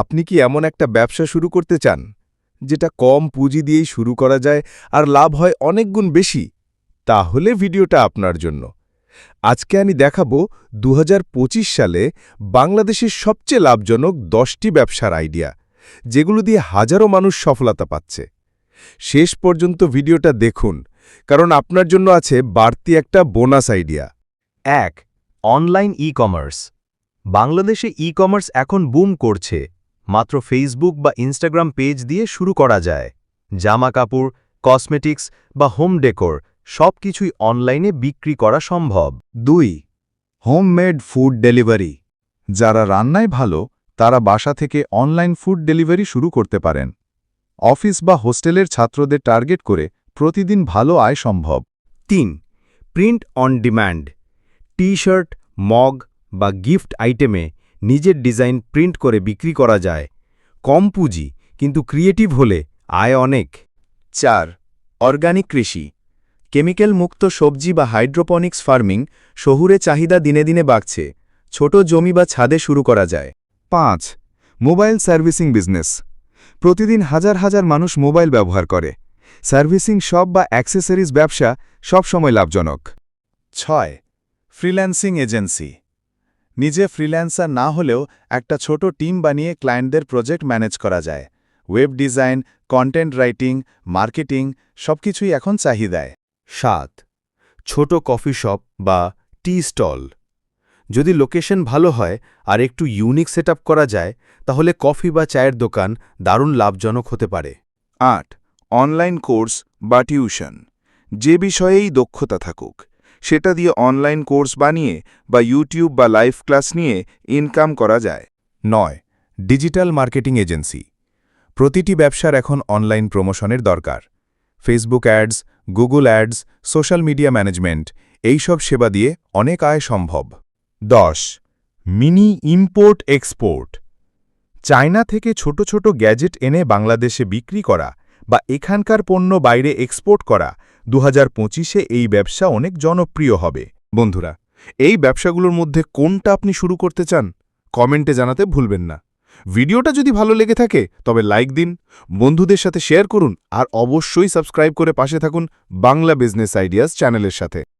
আপনি কি এমন একটা ব্যবসা শুরু করতে চান, যেটা কম পুঁজি দিয়েই শুরু করা যায় আর লাভ হয় অনেক গুণ বেশি? তাহলে ভিডিওটা আপনার জন্য। আজকে আমি দেখাবো দু হাজার পঁচিশ সালে বাংলাদেশের সবচেয়ে লাভজনক দশটি ব্যবসার আইডিয়া, যেগুলো দিয়ে হাজারো মানুষ সফলতা পাচ্ছে। শেষ পর্যন্ত ভিডিওটা দেখুন, কারণ আপনার জন্য আছে বাড়তি একটা বোনাস আইডিয়া। এক, অনলাইন ই কমার্স বাংলাদেশে ই কমার্স এখন বুম করছে। মাত্র ফেসবুক বা ইনস্টাগ্রাম পেজ দিয়ে শুরু করা যায়। জামা কাপড় কসমেটিক্স বা হোম ডেকোর সব কিছুই অনলাইনে বিক্রি করা সম্ভব। দুই হোমমেড ফুড ডেলিভারি যারা রান্নায় ভালো, তারা বাসা থেকে অনলাইন ফুড ডেলিভারি শুরু করতে পারেন। অফিস বা হোস্টেলের ছাত্রদের টার্গেট করে প্রতিদিন ভালো আয় সম্ভব। তিন print on demand T shirt mug বা গিফট আইটেমে নিজের ডিজাইন প্রিন্ট করে বিক্রি করা যায়। কম পুঁজি, কিন্তু ক্রিয়েটিভ হলে আয় অনেক। চার, অর্গানিক কৃষি। কেমিক্যাল মুক্ত সবজি বা হাইড্রোপনিক্স ফার্মিং শহুরে চাহিদা দিনে দিনে বাড়ছে। ছোট জমি বা ছাদে শুরু করা যায়। পাঁচ, মোবাইল সার্ভিসিং বিজনেস। প্রতিদিন হাজার হাজার মানুষ মোবাইল ব্যবহার করে। সার্ভিসিং শপ বা অ্যাক্সেসরিজ ব্যবসা সবসময় লাভজনক। ছয়, ফ্রিল্যান্সিং এজেন্সি। নিজে ফ্রিল্যান্সার না হলেও একটা ছোট টিম বানিয়ে ক্লায়েন্টদের প্রজেক্ট ম্যানেজ করা যায়। Web design, content writing, marketing সবকিছুই এখন চাহিদায়। সাত, ছোট কফি শপ বা টি স্টল। যদি লোকেশন ভালো হয় আর একটু ইউনিক সেট করা যায়, তাহলে কফি বা চায়ের দোকান দারুণ লাভজনক হতে পারে। আট, অনলাইন কোর্স বা টিউশন। যে বিষয়েই দক্ষতা থাকুক। সেটা দিয়ে অনলাইন কোর্স বানিয়ে বা ইউটিউব বা লাইভ ক্লাস নিয়ে ইনকাম করা যায়। নয় ডিজিটাল মার্কেটিং এজেন্সি প্রতিটি ব্যবসার এখন অনলাইন প্রমোশনের দরকার। Facebook ads Google ads social media management এই সব সেবা দিয়ে অনেক আয় সম্ভব। দশ মিনি ইম্পোর্ট এক্সপোর্ট চায়না থেকে ছোট ছোট গ্যাজেট এনে বাংলাদেশে বিক্রি করা বা এখানকার পণ্য বাইরে এক্সপোর্ট করা দু হাজার পঁচিশে এই ব্যবসা অনেক জনপ্রিয় হবে। বন্ধুরা, এই ব্যবসাগুলোর মধ্যে কোনটা আপনি শুরু করতে চান, কমেন্টে জানাতে ভুলবেন না। ভিডিওটা যদি ভালো লেগে থাকে, তবে লাইক দিন, বন্ধুদের সাথে শেয়ার করুন, আর অবশ্যই সাবস্ক্রাইব করে পাশে থাকুন বাংলা বিজনেস আইডিয়াস চ্যানেলের সাথে।